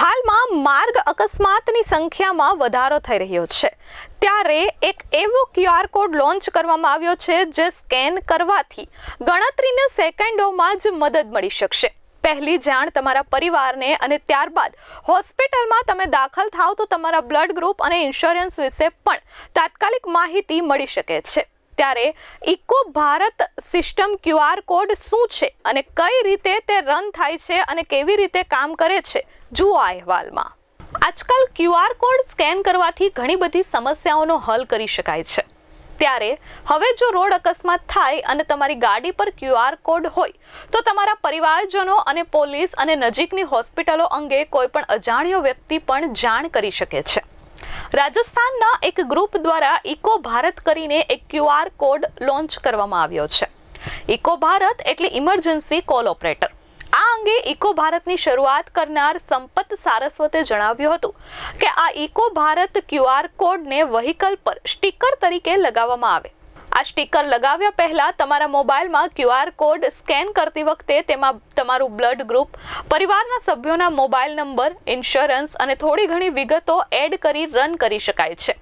હાલમાં માર્ગ અકસ્માતની સંખ્યામાં વધારો થઈ રહ્યો છે. ત્યારે એક એવો ક્યુઆર કોડ લોન્ચ કરવામાં આવ્યો છે જે સ્કેન કરવાથી ગણતરીના સેકન્ડોમાં જ મદદ મળી શકશે. પહેલી જાણ તમારા પરિવારને અને ત્યારબાદ હોસ્પિટલમાં તમે દાખલ થાવ તો તમારા બ્લડ ગ્રુપ અને ઇન્સ્યોરન્સ વિશે પણ તાત્કાલિક માહિતી મળી શકે છે. ત્યારે eco Bharat system QR code શું છે અને કઈ રીતે તે રન થાય છે અને કેવી રીતે કામ કરે છે, જુઓ આ અહેવાલમાં. આજકાલ ક્યુઆર કોડ સ્કેન કરવાથી ઘણી બધી સમસ્યાઓનો હલ કરી શકાય છે. ત્યારે હવે જો રોડ અકસ્માત થાય અને તમારી ગાડી પર ક્યુઆર કોડ હોય, તો તમારા પરિવારજનો અને પોલીસ અને નજીકની હોસ્પિટલો અંગે કોઈ પણ અજાણ્યો વ્યક્તિ પણ જાણ કરી શકે છે. રાજસ્થાનના એક ગ્રુપ દ્વારા ઇકો ભારત કરીને એક ક્યુઆર કોડ લોન્ચ કરવામાં આવ્યો છે. ઇકો ભારત એટલે ઇમરજન્સી કોલ ઓપરેટર. આ અંગે ઇકો ભારતની શરૂઆત કરનાર સંપત સારસ્વતે જણાવ્યું હતું કે આ ઇકો ભારત ક્યુઆર કોડને વ્હીકલ પર સ્ટીકર તરીકે લગાવવામાં આવે. આ સ્ટીકર લગાવ્યા પહેલા તમારા મોબાઈલમાં ક્યુઆર કોડ સ્કેન કરતી વખતે તેમાં તમારું બ્લડ ગ્રુપ, પરિવારના સભ્યોના મોબાઈલ નંબર, ઇન્સ્યોરન્સ અને થોડી ઘણી વિગતો એડ કરી રન કરી શકાય છે.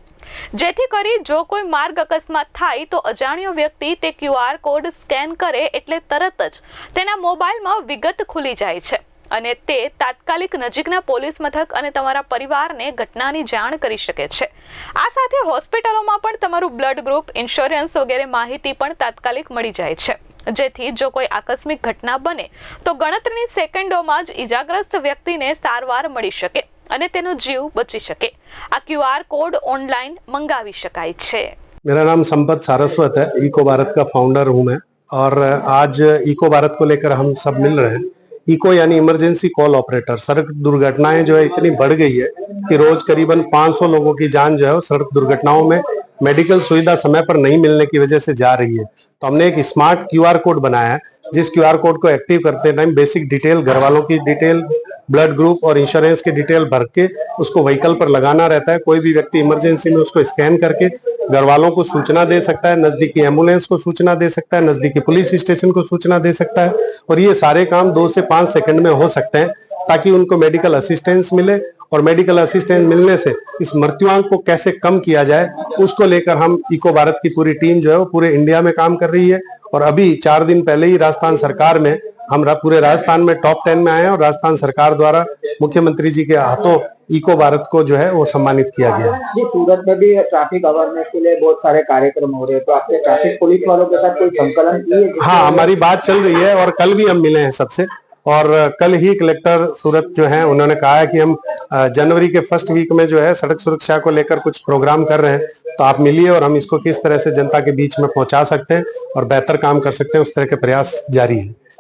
જેથી કરી જો કોઈ માર્ગ અકસ્માત થાય તો અજાણ્યો વ્યક્તિ તે ક્યુઆર કોડ સ્કેન કરે એટલે તરત જ તેના મોબાઈલમાં વિગત ખુલી જાય છે. અને તે તાત્કાલિક નજીકના પોલીસ મથક અને તમારા પરિવારને ઘટનાની જાણ કરી શકે છે આ સાથે હોસ્પિટલોમાં પણ તમારું બ્લડ ગ્રુપ ઇન્સ્યોરન્સ વગેરે માહિતી પણ તાત્કાલિક મળી જાય છે જેથી જો કોઈ આકસ્મિક ઘટના બને તો ગણતરીની સેકન્ડોમાં જ ઈજાગ્રસ્ત વ્યક્તિને સારવાર મળી શકે અને તેનો જીવ બચી શકે આ ક્યુઆર કોડ ઓનલાઈન મંગાવી શકાય છે मेरा नाम संपत सारस्वत है इको भारत का फाउंडर हूं मैं और आज इको भारत को लेकर हम सब मिल रहे हैं इको यानी इमरजेंसी कॉल ऑपरेटर सड़क दुर्घटनाएँ जो है इतनी बढ़ गई है कि रोज करीबन 500 लोगों की जान जो है सड़क दुर्घटनाओं में मेडिकल सुविधा समय पर नहीं मिलने की वजह से जा रही है। तो हमने एक स्मार्ट क्यूआर कोड बनाया है, जिस क्यूआर कोड को एक्टिव करते टाइम बेसिक डिटेल घर वालों की डिटेल ब्लड ग्रुप और इंश्योरेंस की डिटेल भर के उसको व्हीकल पर लगाना रहता है। कोई भी व्यक्ति इमरजेंसी में उसको स्कैन करके घर वालों को सूचना दे सकता है, नजदीकी एंबुलेंस को सूचना दे सकता है, नजदीकी पुलिस स्टेशन को सूचना दे सकता है और ये सारे काम दो से पाँच सेकंड में हो सकते हैं ताकि उनको मेडिकल असिस्टेंस मिले और मेडिकल असिस्टेंस मिलने से इस मृत्युआंक को कैसे कम किया जाए, उसको लेकर हम इको भारत की पूरी टीम जो है वो पूरे इंडिया में काम कर रही है और अभी चार दिन पहले ही राजस्थान सरकार में हम पूरे राजस्थान में टॉप टेन में आए हैं और राजस्थान सरकार द्वारा मुख्यमंत्री जी के हाथों इको भारत को जो है वो सम्मानित किया गया है। जी सूरत में भी ट्रैफ़िक अवेयरनेस के लिए बहुत सारे कार्यक्रम हो रहे हैं तो आपने ट्रैफ़िक पुलिस वालों के साथ कोई संकलन किए हाँ हमारी बात चल रही है और कल भी हम मिले हैं सबसे। और कल ही कलेक्टर सूरत जो है उन्होंने कहा है कि हम जनवरी के फ़र्स्ट वीक में जो है सड़क सुरक्षा को लेकर कुछ प्रोग्राम कर रहे हैं तो आप मिलिए और हम इसको किस तरह से जनता के बीच में पहुँचा सकते हैं और बेहतर काम कर सकते हैं उस तरह के प्रयास जारी है।